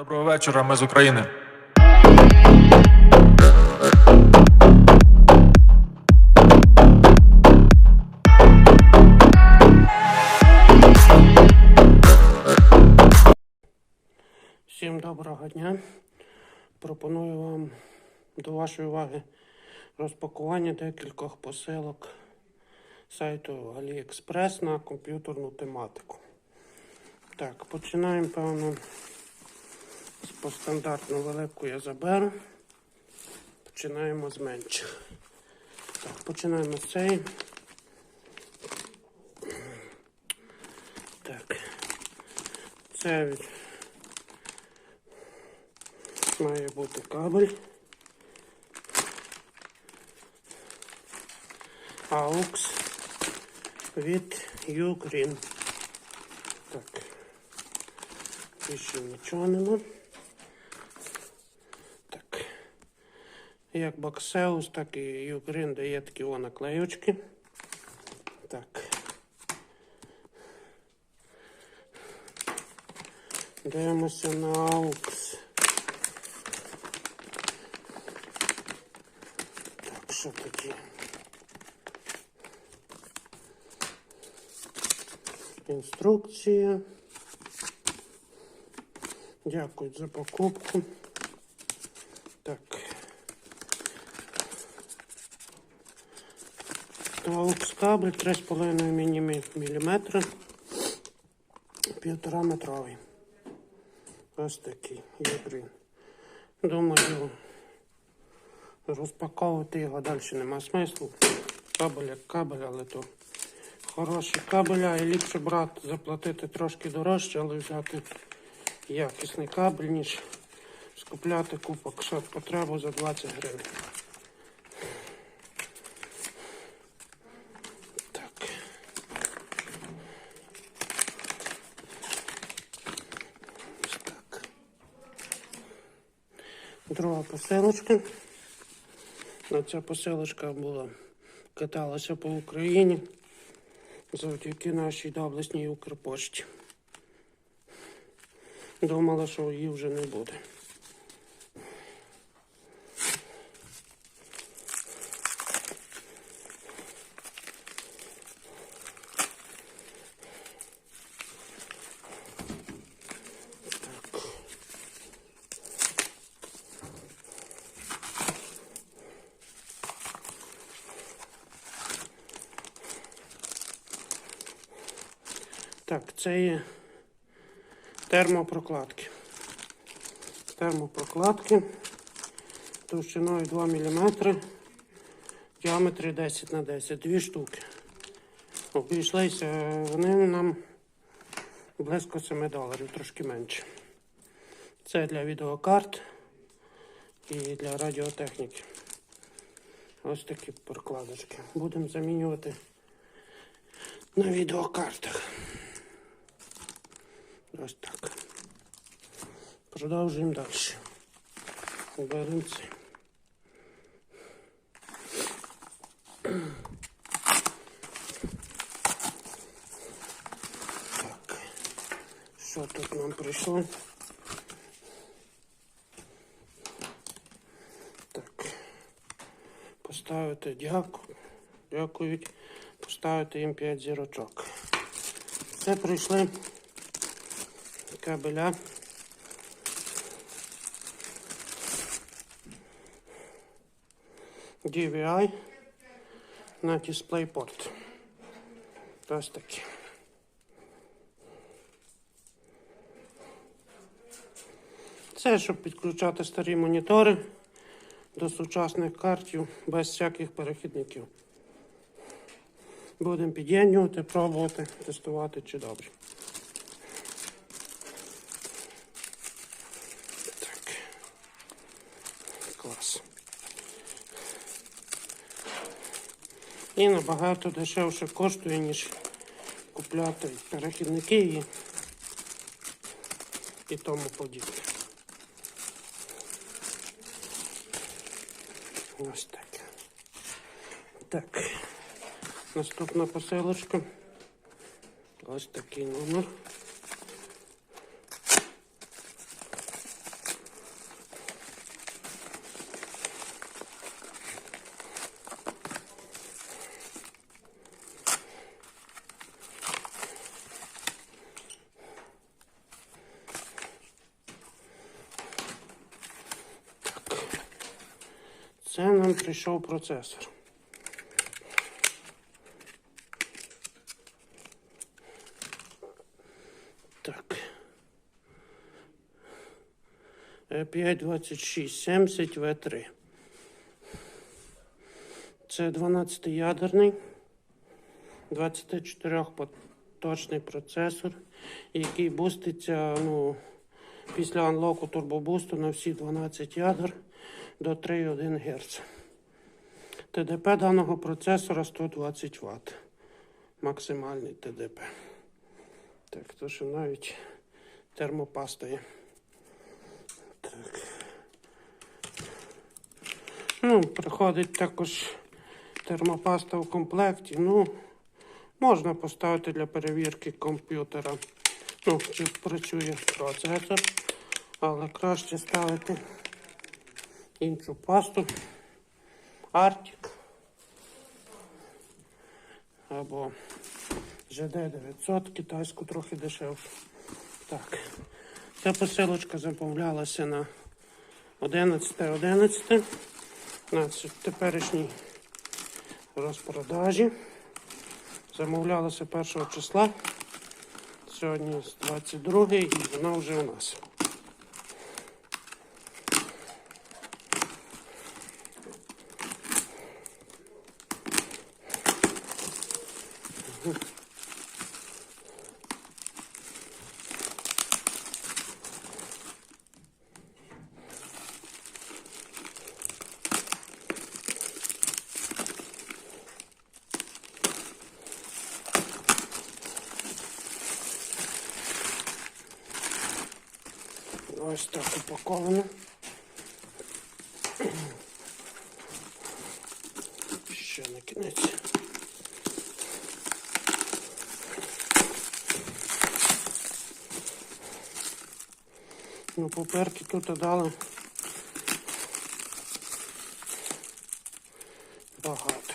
Доброго вечора, ми з України. Всім доброго дня. Пропоную вам до вашої уваги розпакування декількох посилок сайту AliExpress на комп'ютерну тематику. Так, починаємо, певно, по стандартно велику я заберу. Починаємо з менших. Так, починаємо з цієї. Так. Це від має бути кабель. AUX від Ugreen. Так. Більше нічого нема. Так. Як Baxeus, так і Ugreen дає такі о наклеючки. Так. Дивимося на AUX. Так, що таке? Інструкція. Дякую за покупку. Так. Аукс кабель 3,5 мм. Півтора метровий. Ось такий. Єгрін. Думаю, розпаковувати його далі нема смислу. Кабель як кабель, але то хороші кабеля і ліпше брати, заплатити трошки дорожче, але взяти якісний кабель, ніж скупляти купок шат потребу за 20 гривень. Друга посилочка. Ну, Ця посилочка була каталася по Україні завдяки нашій доблесній Укрпошті. Думала, що її вже не буде. Так, це є термопрокладки. Термопрокладки товщиною 2 мм, діаметрі 10 на 10, дві штуки. Обійшлися вони нам близько 7 доларів, трошки менше. Це для відеокарт і для радіотехніки. Ось такі прокладочки. Будемо замінювати на відеокартах. Ось так. Продовжуємо далі. Беремо. Так. Що тут нам прийшло? Так. Поставити дяку. Дякують. Поставити їм 5 зірочок. Це прийшли кабеля. DVI на DisplayPort. Ось такі. Це щоб підключати старі монітори до сучасних картів без всяких перехідників. Будемо під'єднювати, пробувати, тестувати чи добре. Так. Клас. І набагато дешевше коштує, ніж купляти перехідники і, і тому подібне. Ось так. Так. Наступна посилочка. Ось такий номер. Нам прийшов процесор. Так. Е, 52670 В3. Це 12-ядерний, 24-поточний процесор, який буститься ну, після анлоку турбобусту на всі 12 ядер до 3,1 Гц. ТДП даного процесора 120 Вт. Максимальний ТДП. Так, то що навіть термопаста є. Так. Ну, приходить також термопаста в комплекті. Ну, можна поставити для перевірки комп'ютера. Ну, чи працює процесор, але краще ставити іншу пасту. Arctic або GD900, китайську трохи дешевшу. Так. Ця посилочка замовлялася на 11.11 на теперішній розпродажі. Замовлялася 1 числа. Сьогодні з 22 і вона вже у нас. Ось так упаковано. Ще на кінець. Ну, поперки тут дали багато.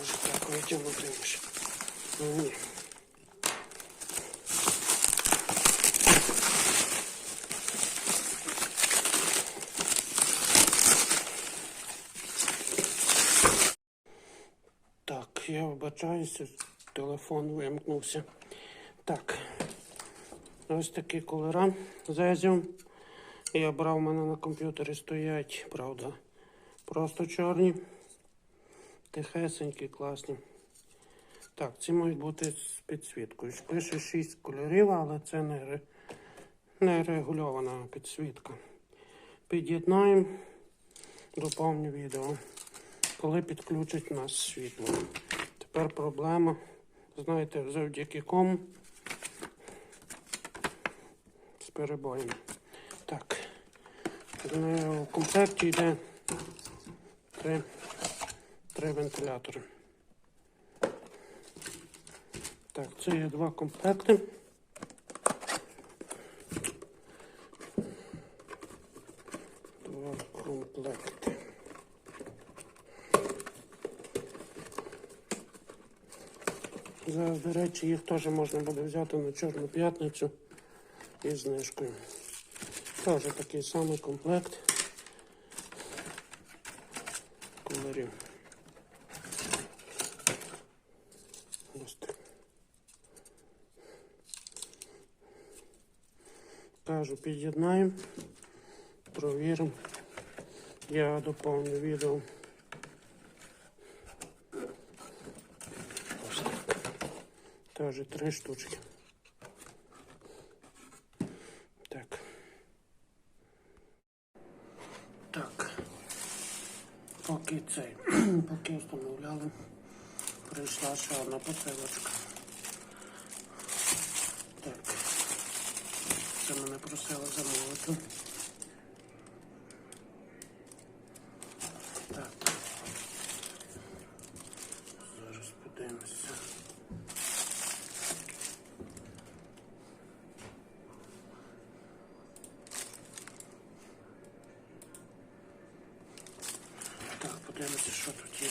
Може так витягнути може. Ну, Ні. Так, я вибачаюся, телефон вимкнувся. Так. Ось такі кольора зезів. Я брав, у мене на комп'ютері стоять, правда, просто чорні. Тихесенькі, класні. Так, ці мають бути з підсвіткою. Пише 6 кольорів, але це не, не регульована підсвітка. Під'єднаємо, доповню відео, коли підключить нас світло. Тепер проблема, знаєте, завдяки кому з перебоєм. Так, в комплекті йде три три вентилятори. Так, це є два комплекти. Два комплекти. Зараз, до речі, їх теж можна буде взяти на Чорну п'ятницю із знижкою. Теж такий самий комплект кольорів. Кажу, під'єднаємо, провіримо. Я доповню відео. Ось так. Теж три штучки. Так. Так. Поки цей, поки встановляли, прийшла ще одна посилочка. Так. Це мене просили замовити. Так. Зараз подивимося. що тут є.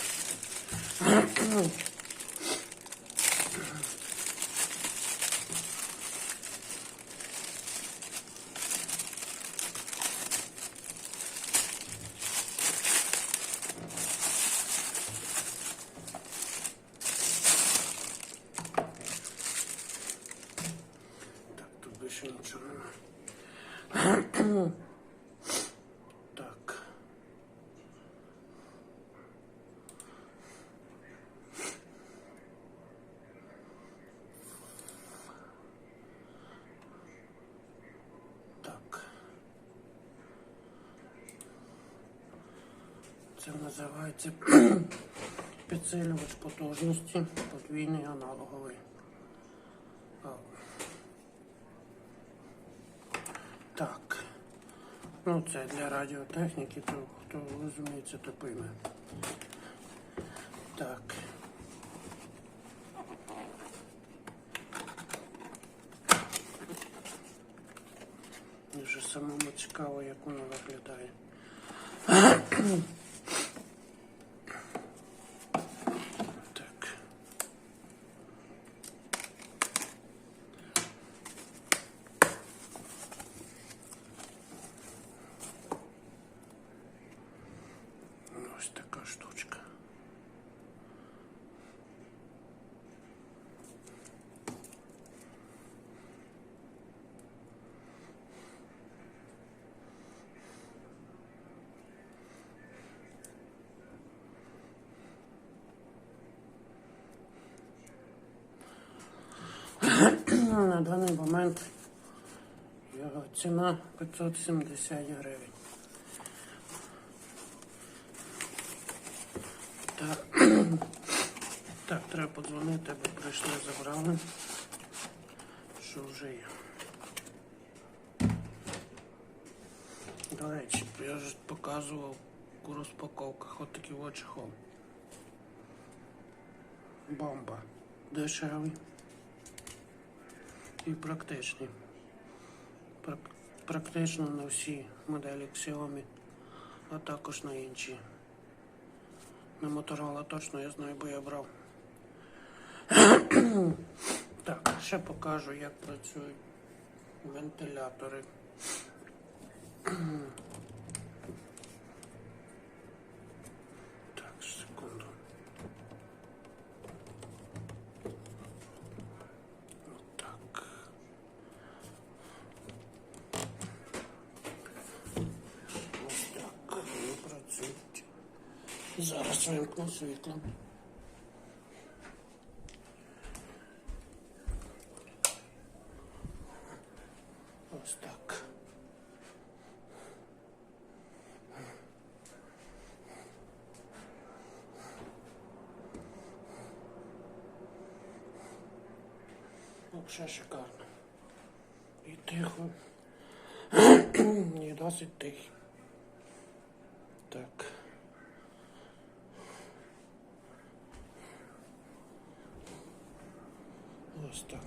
Так, тут більше нічого немає. Так. Так. Це називається підсилювач потужності, подвійний аналоговий. Так. Ну, це для радіотехніки, то хто розуміється, то пойме. Так. Вже самому цікаво, як воно виглядає. Так. Ось така штучка. На даний момент його ціна 570 гривень. Так, треба подзвонити, бо прийшли, забрали. Що вже є. До речі, я ж показував у розпаковках от такі от чехол. Бомба. Дешевий і практичний. Практично на всі моделі Xiaomi, а також на інші. На Motorola точно я знаю, бо я брав. так, ще покажу, як працюють вентилятори. так, секунду. Так. Ось так вони працюють. Зараз вимкну світло. Ось так. Взагалі шикарно. І тихо. І досить тихо. Так. Ось так.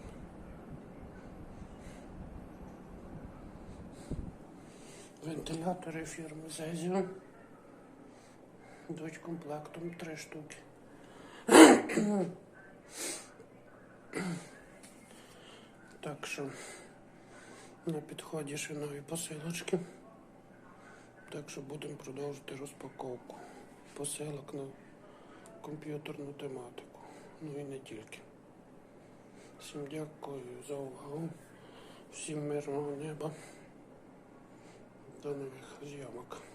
Вентилятори фірми Zezio. Йдуть комплектом три штуки. Так що на підході ще нові посилочки. Так що будемо продовжувати розпаковку посилок на комп'ютерну тематику. Ну і не тільки. Всім дякую за увагу. Всім мирного неба. До нових зйомок.